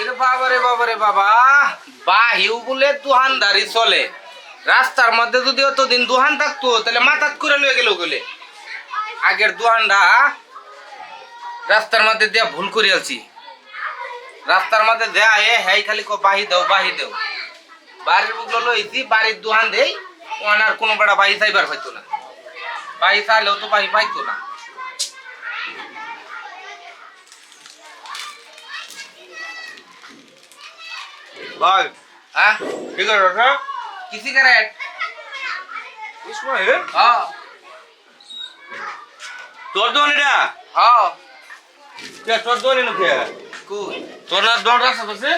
এরে বাবা রে বাবা বাহিউ বলে দুহানদারি চলে। রাস্তার মধ্যে যদি অতদিন দুহান থাকতো, তাহলে মাথাত করে লয়ে গেল গেলে। আগের দুহানটা রাস্তার মধ্যে দেয়া ভুল করে আছি। রাস্তার মধ্যে দেয়া, এ হ্যাঁ খালি কো, বাহি দাও বাহি দাও। বাড়ির বুকলো লইছি, বাড়ির দুহান দেই ওখানে আর কোনো বেড়া বাহি চাইবার হইতো না। বাহি চাইলেও তো বাহি পাইতো না। ভাই হ্যাঁ? ঠিক আছে হ্যাঁ কি সিগারেট ইসমাইল হ্যাঁ। তোর দোকান এটা? হ্যাঁ। তোর দোকান এনে কে? কই তোর না দোকান রাস্তা পাশে?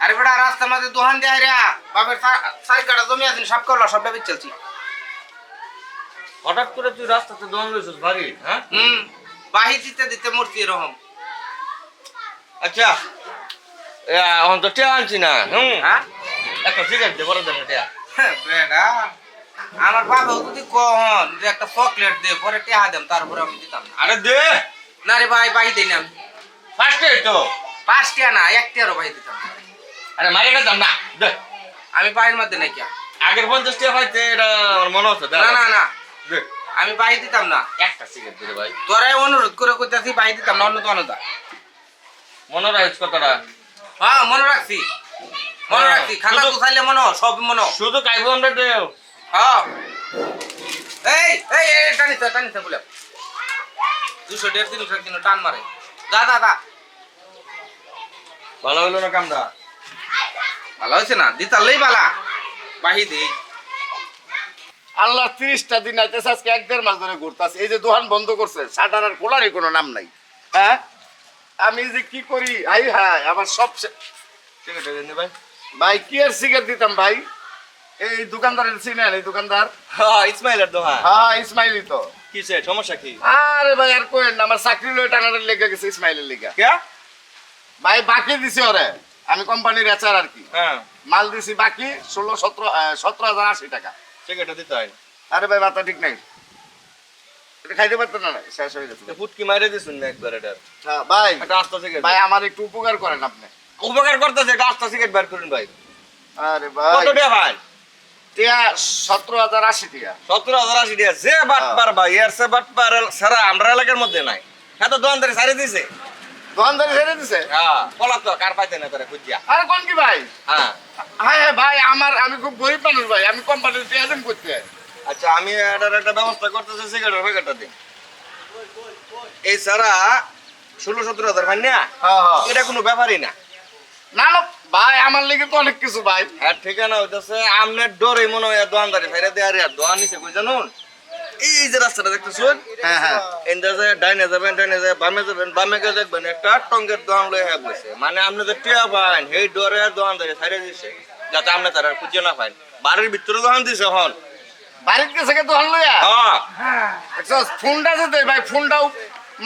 আরে বেটা রাস্তার মাঝে দোকান দেয় রে। বাপের সাই কাটা জমি আছে সব করল সব বেচে চলছি। হঠাৎ করে তুই রাস্তাতে দোকান রয়েছিস ভারী হ্যাঁ? হুম। বাহি দিতে দিতে মূর্তি এরকম। আচ্ছা। এখন তো টিয়া আনছি না হুম? হ্যাঁ? একটা সিগারেট দে বড় টিয়া। বেটা আমার বাবা যদি কহন যে একটা চকলেট দে পরে টেহা দেম তারপরে আমি দিতাম আরে দে। না রে ভাই বাহি দিই না ফার্স্টে তো। পাঁচ টিয়া না এক টিয়ারও বাহি দিতাম আরে মারি গেলাম না দে। আমি বাহির মধ্যে নাই কিয়া আগের পঞ্চাশ টিয়া পাইতে এটা আমার মনে হচ্ছে না না না। দে। আমি বাহি দিতাম না। একটা সিগারেট দে ভাই। তোরাই অনুরোধ করে কইতাছি বাহি দিতাম না অন্য তো অন্য মনে রাখিস কথাটা। হ্যাঁ মনে রাখছি। মনে হ্যাঁ, রাখছি। খাতা চাইলে মনে সব মনে শুধু কাইবো আমরা দেও। হ্যাঁ। এই এই এই টানিস বলে। দুশো দেড় তিনশো কিলো টান মারে। দা দা দা ভালো হইল না কামটা? ভালো হয়েছে না? দিতালেই বালা। বাহি দেই। আল্লাহ তিরিশটা দিন আইতেছে আজকে এক দেড় মাস ধরে ঘুরতাছে। এই যে দোকান বন্ধ করছে শাটার আর খোলারই কোনো নাম নাই। হ্যাঁ? আমি যে কি করি? আই হ্যাঁ আমার সব সিগারেট ভাই। ভাই কি আর সিগারেট দিতাম ভাই? এই দোকানদারের চিনেন এই দোকানদার? হ্যাঁ ইসমাইলের দোকান হ্যাঁ। ইসমাইলি তো। কিসে সমস্যা কি? আরে ভাই আর কোয়েন না, আমার চাকরি লয়ে টানার লেগে গেছে ইসমাইলের লেগে। কে? ভাই বাকি দিছি ওরে। আমি কোম্পানির এচার আর কি। হ্যাঁ। মাল দিছি বাকি ষোলো সতেরো সতেরো হাজার আশি টাকা। সিগারেট দিতে হয়। আরে ভাই মাথা ঠিক নাই। খাইতে পারতো না না, শেষ হয়ে গেছে। ফুটকি মারে দিছুন না একবার এটা? হ্যাঁ, ভাই। একটা আস্তা সিগারেট ভাই আমার একটু উপকার করেন আপনি। উপকার করতেছে একটা আস্তা সিগারেট বার করুন ভাই। আরে ভাই। কত টাকা ভাই? টিয়া সতেরো হাজার আশি টিয়া। সতেরো হাজার আশি টাকা যে বাটপার ভাই এর সে বাটপার সারা আমরা এলাকার মধ্যে নাই। হ্যাঁ তো দোকানদারি সারি দিছে? দোকানদারি দিছে? হ্যাঁ কার পাইতে না তোরা খুঁজিয়া? আরে কোন কি ভাই? হ্যাঁ। হ্যাঁ হ্যাঁ ভাই আমার আমি খুব গরিব মানুষ ভাই আমি কোম্পানির টিয়া দিন করতে আচ্ছা আমি এটার একটা ব্যবস্থা করতেছি সিগারেটের প্যাকেটটা দিন এই সারা ষোলো সতেরো হাজার ভাই না? হ্যাঁ হ্যাঁ। এটা কোনো ব্যাপারই না। না না ভাই আমার লেগে তো অনেক কিছু ভাই। আর ঠিকানা হইতেছে আমনের ডরে মনে হয় দোকানদারি ফেরে দেয় আর দোকান নিচে কই জানুন? এই যে রাস্তাটা দেখতেছুন? হ্যাঁ হ্যাঁ। ডাইনে যাবেন ডাইনে বামে যাবেন বামে গিয়ে দেখবেন একটা টঙ্গের দোকান লয়ে হ্যাঁ বসে। মানে আপনি যে টিয়া পান সেই ডরে দোকানদারি ছাড়ে দিছে যাতে আপনি তারা খুঁজে না পান বাড়ির ভিতরে দোকান দিছে হন বাড়ির কাছে কে দোকান লইয়া? ফোনটা যে দেয় ভাই ফোনটাও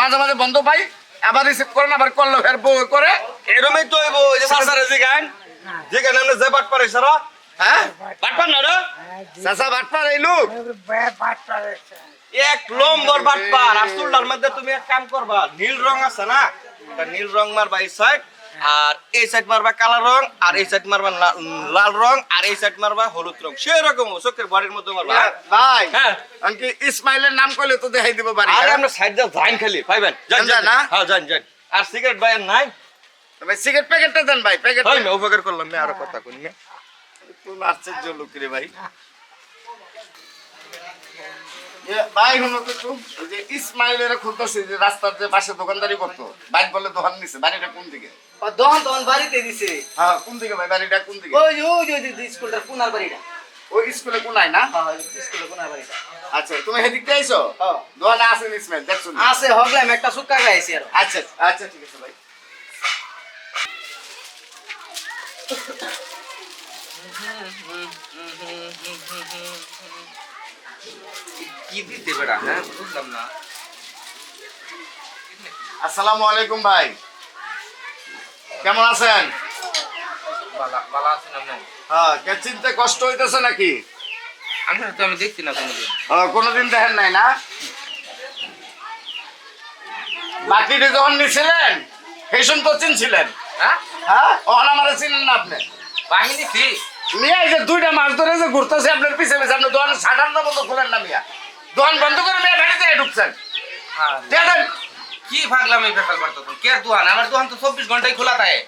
মাঝে মাঝে বন্ধ পাই। আবার রিসিভ করে না আবার করল ফের বউ করে। এরমই তো হইব যে সাসারে জিগান। যেখানে আপনি যে বাট পারে সারা। হ্যাঁ? বাট পান না রে? চাচা বাটপার এই লোক। এক নম্বর বাট পার। আসুলটার মধ্যে তুমি এক কাম করবা নীল রং আছে না? নীল রং মারবা এই সাইড আর এই সাইড মারবা কালো রং আর এই সাইড মারবা লাল রং আর এই সাইড মারবা হলুদ রং। সেরকম চোখের বাড়ির মধ্যে মারবা। ভাই হ্যাঁ। আনকি ইসমাইলের নাম করলে তো দেখাই দিব বাড়ি আরে আমরা সাইড দিয়ে যাইন খালি পাইবেন? যান যান, যান না? হ্যাঁ যান যান। আর সিগারেট ভাই নাই? ভাই সিগারেট প্যাকেটটা দেন ভাই প্যাকেট হয় না উপকার করলাম না আরও কথা কই না কোন আশ্চর্য লোক রে ভাই। ভাই তো একটু, ওই যে ইসমাইলের খুলতেছে যে রাস্তার যে পাশে দোকানদারি করতো বাইক বলে দোকান নিছে বাড়িটা কোন দিকে? দহন দহন বাড়িতে দিছে। হ্যাঁ কোন দিকে ভাই বাড়িটা কোন দিকে? ওই ওই ওই স্কুলটার কোনার বাড়িটা। ওই স্কুলে কোনায় না? হ্যাঁ ওই কোনার বাড়িটা। আচ্ছা তুমি হেদিক আইছো? হ্যাঁ। দোকানে আসেন ইসমাইল? দেখছ? আছে হগলাম একটা সুক্কা গাইছি আর। আচ্ছা আচ্ছা ঠিক আছে ভাই। কি দিতে হ্যাঁ বুঝলাম না। আসসালামু আলাইকুম ভাই। কেমন আছেন? হ্যাঁ কে চিনতে কষ্ট হইতেছে নাকি? তো আমি দেখছি না কোনোদিন। কোনোদিন দেখেন নাই না? বাকিটি যখন নিছিলেন ফেশন তো চিনছিলেন। হ্যাঁ? হ্যাঁ ওখানে আমার চিনেন না আপনি। বাহিনী ফি মিয়া এই যে দুইটা মাস ধরে যে ঘুরতেছে আপনার পিছে পিছে আপনি দোকান সাটার না বন্ধ করেন না মিয়া। দোকান বন্ধ করে মিয়া গাড়িতে ঢুকছেন। হ্যাঁ দেখেন। কি ভাগলাম এই বেকার করতো তুমি? কে দোকান? আমার দোকান তো চব্বিশ ঘন্টাই খোলা থাকে।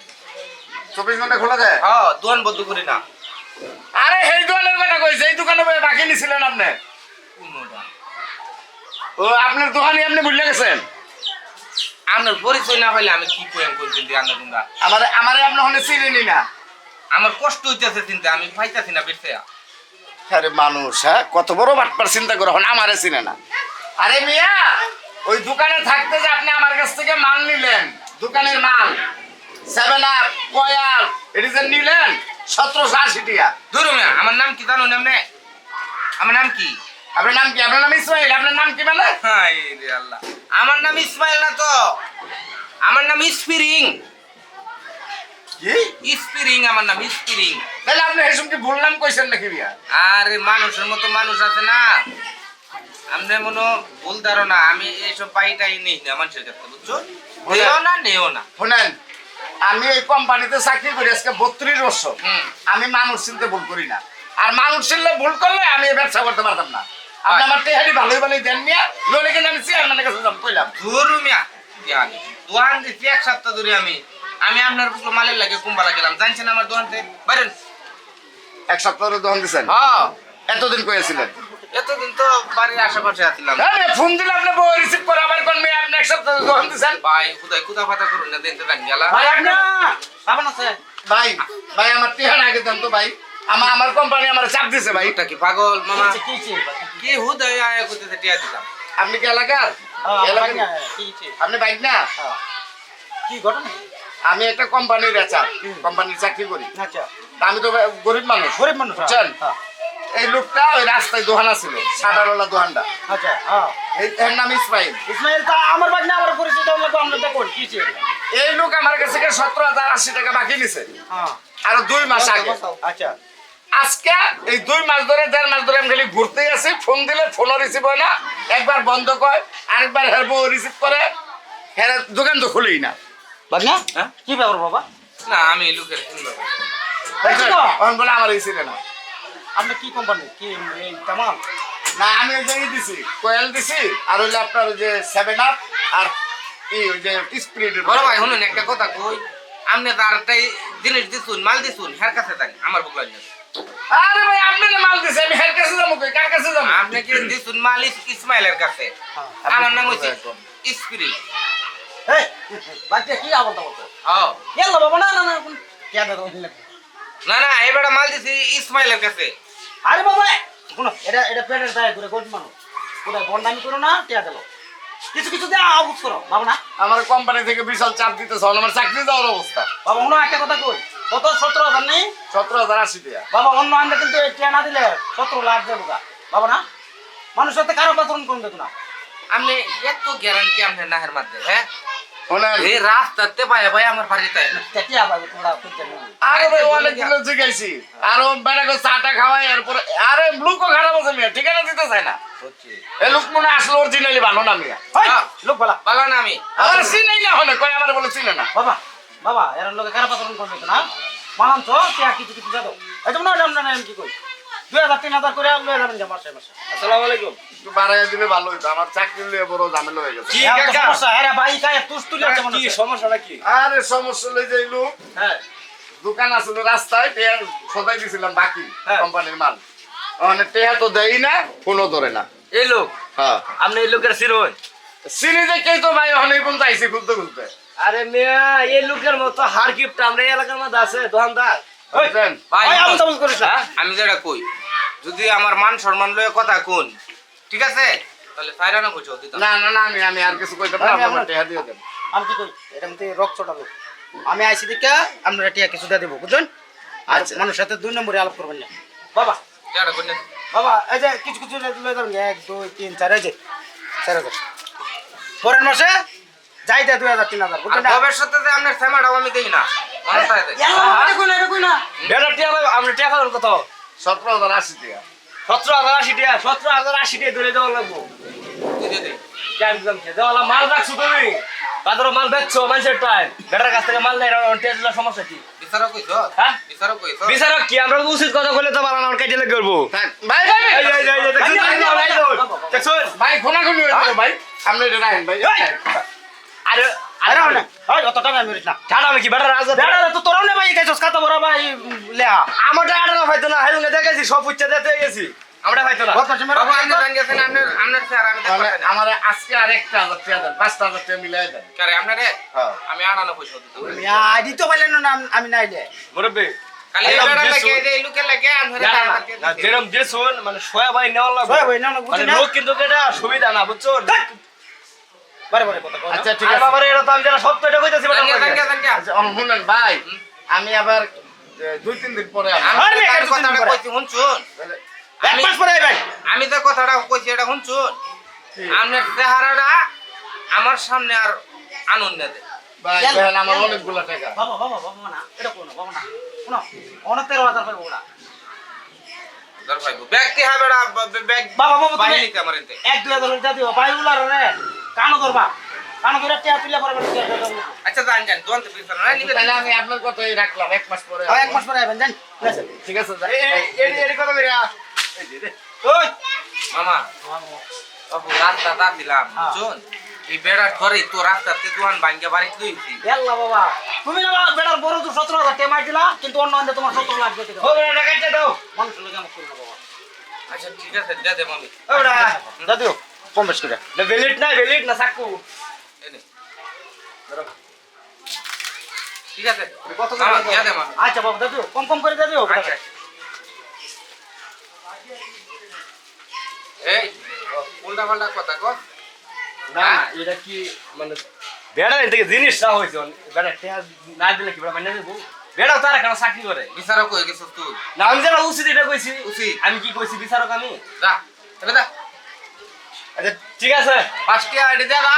চব্বিশ ঘণ্টা খোলা যায় হ্যাঁ দোকান বন্ধ করি না। আরে এই দোকানের কথা কইছে এই দোকানে বাকি নিছিলেন আপনি। ও আপনার দোকানে আপনি ভুলে গেছেন? আপনার পরিচয় না পাইলে আমি কি কইম দিয়ে আন্না গুন্ডা আমার আমারে আপনি ওখানে চিনেনি না। আমার কষ্ট হইতেছে চিন্তা আমি পাইতাছি না বেরতে আরে মানুষ হ্যাঁ? কত বড় বাটপার চিন্তা করে আমারে চিনে না। আরে মিয়া ওই দোকানে থাকতে যে আপনি আমার কাছ থেকে মাল নিলেন দোকানের মাল সেভেন আপ কয়াল এটি যে নিলেন সতেরোশো আশি টাকা। ধরো মিয়া আমার নাম কি জানো নামনে? আমার নাম কি? আপনার নাম কি? আপনার নাম ইসমাইল? আপনার নাম কি মানে? রে আল্লাহ। আমার নাম ইসমাইল না তো? আমার নাম স্পিরিং। কি? স্পিরিং আমার নাম স্পিরিং। তাহলে আপনি ভুল নাম কইছেন নাকি মিয়া? আরে মানুষের মতো মানুষ আছে না। আপনি মনে ভুল ধারণা আমি এইসব পাইটাই নেই না মানুষের কাছে বুঝছ? নেও না নেও না। শুনেন আমি এই কোম্পানিতে চাকরি করি আজকে বত্রিশ বছর। আমি মানুষ চিনতে ভুল করি না। আর মানুষ চিনলে ভুল করলে আমি ব্যবসা করতে পারতাম না। আপনি আমার টেহারি ভালোই ভালোই দেন মিয়া। কিন্তু আমি চেয়ারম্যানের কাছে কইলাম। ধরু মিয়া দোয়ান দিচ্ছি এক সপ্তাহ ধরে আমি। আমি আপনার বুকলো মালের লাগে কুম্বালা গেলাম। জানছেন আমার দোকানতে বাইরেন। এক সপ্তাহ ধরে দহন দিচ্ছেন হ্যাঁ। এতদিন কয়েছিলেন এতদিন তো বাড়ির আশেপাশে আছিলাম। হ্যাঁ ফোন দিলে আপনি বই রিসিভ করে আবার কোন মেয়ে আপনি এক সপ্তাহ ধরে দহন দিচ্ছেন ভাই খুদাই কুদা ফাতা করুন না দেখতে থাকি গেলা। ভাই আপনি সাবান আছে ভাই ভাই আমার টেহার আগে দেন তো ভাই। আমার আমার কোম্পানি আমার চাপ দিছে ভাই। এটা কি পাগল মামা? কি কি কি হুদাই আয় করতেছে টিয়া দিতাম আপনি কি এলাকার? এলাকার? কি কি আপনি বাইক না কি ঘটনা? আমি একটা কোম্পানির রেচার কোম্পানির চাকরি করি। আচ্ছা। আমি তো গরিব মানুষ। গরিব মানুষ বুঝছেন? হ্যাঁ। এই লোকটা ওই রাস্তায় দোহানা ছিল সাদারওয়ালা দোহানটা। আচ্ছা হ্যাঁ। এই এর নাম ইসমাইল। ইসমাইল তা আমার বাড়ি না আমার পরিচিত লাগবে আমরা দেখুন কি এই লোক আমার কাছে সতেরো হাজার আশি টাকা বাকি নিছে। হ্যাঁ। আরও দুই মাস আগে। আচ্ছা। আজকে এই দুই মাস ধরে দেড় মাস ধরে আমি খালি ঘুরতেই আছি ফোন দিলে ফোনও রিসিভ হয় না। একবার বন্ধ কয় আরেকবার হের বউ রিসিভ করে। হের দোকান তো খুলেই না। বাগনা হ্যাঁ? কি ব্যাপার বাবা? না আমি লোকের সুন্দর তো? বলে আমার এই না। আপনি কি কোম্পানি কি এই তামাম? না আমি ওই যে দিছি কোয়েল দিছি আর হইলে আপনার ওই যে সেভেন আপ আর ই ওই যে স্পিরিট বড় ভাই শুনুন একটা কথা কই। আপনি তার একটাই জিনিস দিছুন মাল দিছুন হের কাছে আমার বুকলা নিয়ে। আরে ভাই আপনি মাল দিছে আমি হের কাছে যাব কই? কার কাছে যাব? আপনি কি দিছুন মাল ইস- ইসমাইলের কাছে? হ্যাঁ। আমার নাম হচ্ছে স্পিরিট এই বাচ্চা কি আবল তাবল হ্যাঁ ইয়াল্লা বাবা না না না কে দাদা না না এবারে মাল দিছি ইসমাইলের কাছে। আরে বাবা শুনো এটা এটা পেটের দায় করে গরিব মানুষ। কোথায় বন্ডামি করো না টিয়া দিল। কিছু কিছু দিয়ে আবুজ করো বাবা না? আমার কোম্পানি থেকে বিশাল চাপ দিতেছে আমার চাকরি যাওয়ার অবস্থা। বাবা অন্য একটা কথা কই কত সতেরো হাজার নেই? সতেরো হাজার আশি টাকা বাবা অন্য আনলে কিন্তু এই টিয়া না দিলে সতেরো লাখ দেবো বাবা না? মানুষের সাথে কারও আচরণ করুন দেখো না। আপনি এত গ্যারান্টি আপনি নাহের মধ্যে হ্যাঁ? এই রাস্তাতে পায় ভাই আমার খুঁজতে নেই আরে ভাই অনেক কিলো জিগাইছি আরও বেড়াকে চাটা খাওয়াই এরপরে আরে লুকও খারাপ আছে মিয়া ঠিকানা দিতে চায় না। এই লোক মনে আসলে অরিজিনালি ভালো না মিয়া। লোক বলা। পালা না আমি। আমার চিনাই না হনে কয় আমার বলে চিনে না। বাবা বাবা এর লোকে খারাপ আচরণ করবে তো না? মানান তো টিয়া কিছু কিছু দাদো এই তো না আমরা না কি কই? দুই হাজার তিন হাজার করে লয়ে যাবেন মাসে মাসে আসসালামু আলাইকুম। একটু বাড়াইয়া দিলে ভালো হইতো। আমার চাকরি লিয়ে বড় ঝামেলা হয়ে গেছে। কি সমস্যা আরে ভাই কায় তুস তুলি আছে কি সমস্যাটা কি আরে সমস্যা লই যাই লোক হ্যাঁ। দোকান আসলে রাস্তায় সদাই দিছিলাম বাকি হ্যাঁ। কোম্পানির মাল। মানে টেয়া তো দেই না ফোনও ধরে না। এই লোক? হ্যাঁ। আপনি এই লোকের চিনুন চিনি দেখেই তো ভাই অনেক পর্যন্ত খুলতে খুলতে আরে মিয়া এই লোকের মতো হার গিফট আমরা এই এলাকার মধ্যে আছে দোকানদার। না। আমি যেটা কই যদি আমার মান সম্মান লয়ে কথা কোন ঠিক আছে? তাহলে ফাইরানো বুঝো দিতাম না না না আমি আমি আর কিছু না আমার- টেয়া দিয়ে দেন। আমি কি কই এটা মধ্যে রক আমি দিকে আমরা টিয়া কিছু দিয়ে দেবো বুঝছেন আচ্ছা। মানুষের সাথে দুই নম্বরে আলাপ করবেন না। বাবা। কোন বাবা এই যে কিছু কিছু লয়ে যাবেন এক দুই তিন চার এই যে চার হাজার। পরের মাসে যাই দেয় দুই হাজার তিন হাজার বুঝছেন না? ভবিষ্যতে যে আপনার সেমাটাও আমি দেই না। বেটা টিয়া টিয়া খাবেন কত সতেরো হাজার আশি টাকা সতেরো হাজার আশি টিয়া সতেরো হাজার আশি টিয়া ধরে দেওয়া লাগবো মাল রাখছো তুমি বাজারে মাল বেচছো মানুষের টাইম বেটার কাছ থেকে মাল নেই টেস্ট সমস্যা কি বিচারক কইছ হ্যাঁ? বিচারক কইছ বিচারক কি আমরা উচিত কথা তো কাজে লেগে করব ভাই ভাই? ভাই হয়ে ভাই ভাই অত টাকা মেরিস না। ঠাডা আমি কি রাজা বেড়া তো তোরাও নে ভাই খাইছস কাতা বড় ভাই লেহা। আমার টাকা না পাইতো না হেলুঙ্গে দেখেছি সব উচ্চা দিতে গেছি। আমরা পাইতো না। বদমাশি মেরে বাবা আমি জান গেছেন আপনার আপনার স্যার আমি দেখতে তাহলে পাচ্ছি না। আমার আজকে আরেকটা হাজার টাকা দেন পাঁচটা হাজার টাকা মিলাই দেন। কারে আপনারে? হ্যাঁ। আমি আনানো পয়সা দিতে পারি। আইডি তো পাইলেন না আমি- আমি নাইলে। মুরব্বী খালি এই আইলাম বেড়া যে শুন। মানে সোয়া ভাই নেওয়া লাগবে, মানে? লোক কিন্তু এটা সুবিধা না বুঝছ বারে বারে কথা কও না। আচ্ছা ঠিক আছে। এটা তো আমি সত্যটা কইতাছি আচ্ছা, অন শুনেন ভাই আমি আবার দুই তিন দিন পরে আমি তো কথাটা কইছি শুনছুন? এক মাস পরে আইবেন। আমি তো কথাটা কইছি এটা শুনছুন? আপনার চেহারাটা আমার সামনে আর আনন্দ দেয় ভাই আমার অনেকগুলো টাকা। বাবা বাবা বাবা না এটা কোন বাবা না শুনো অনেক তেরো হাজার পাইবো ওরা ধর ভাই হবে না ব্যাগ বাবা, বাবা, তুমি- বাহিনী আমার এতে এক দুই হাজার যা দিও পাই রে। কানো ধরবা কানো ধরে টিয়া তুলে পরে বলে আচ্ছা জান জান দোকান থেকে পিছনে না নিবে তাহলে আমি আপনার কথাই রাখলাম এক মাস পরে এক মাস পরে আইবেন জান ঠিক আছে ঠিক আছে যা- এই- এই- কথা কইরা। এই যে, রে। ওই মামা বাবু রাস্তা দা দিলাম হ্যাঁ। শুন এই বেড়া ধরে তো রাস্তাতে দোকান ভাঙ্গে বাড়ি লইছি ইয়াল্লা বাবা তুমি না বেটার বড় তো সতেরো হাজার টেমার দিলা কিন্তু অন্য অন্য তোমার সতেরো লাখ দিয়ে ও বেটা, দাও। মানুষ লোক আমার করব বাবা আচ্ছা ঠিক আছে দে দে মামি কম বেশ করে না বেলিট না চাকু। ঠিক আছে কত করে মামা, দিতে দিয়া হবে? দে মামি আচ্ছা বাবা দা কম কম করে দা এই উল্টা পাল্টা কথা না, এটা কি মানে বেড়া এর থেকে জিনিস না হয়েছে বেড়া না দিলে কি বেড়া মানে দেবো বেড়া তারা কেন চাকরি করে বিচারক হয়ে গেছিস তুই না আমি উচিত এটা কইছি উচিত। আমি কি কইছি বিচারক আমি যা তবে যা আচ্ছা ঠিক আছে, পাঁচটি আইডি দেখা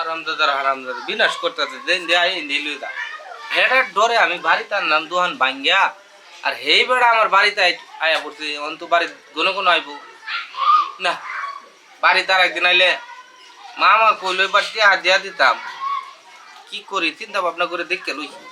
আরামদাদার হারামদাদা বিনাশ করতেছে, দেন দেয়া এই দিলুই দা হেডার ডরে আমি বাড়িতে আনলাম দুহান ভাঙ্গিয়া, আর হেই বেড়া আমার বাড়িতে আয়া পড়ছে, অন্ত বাড়ি কোনো কোনো আইব। না, বাড়িতে আর একদিন আইলে মা আমার কইলো, এবার টিয়া দিয়া দিতাম। কি করি, চিন্তা ভাবনা করে দেখতে লইছি।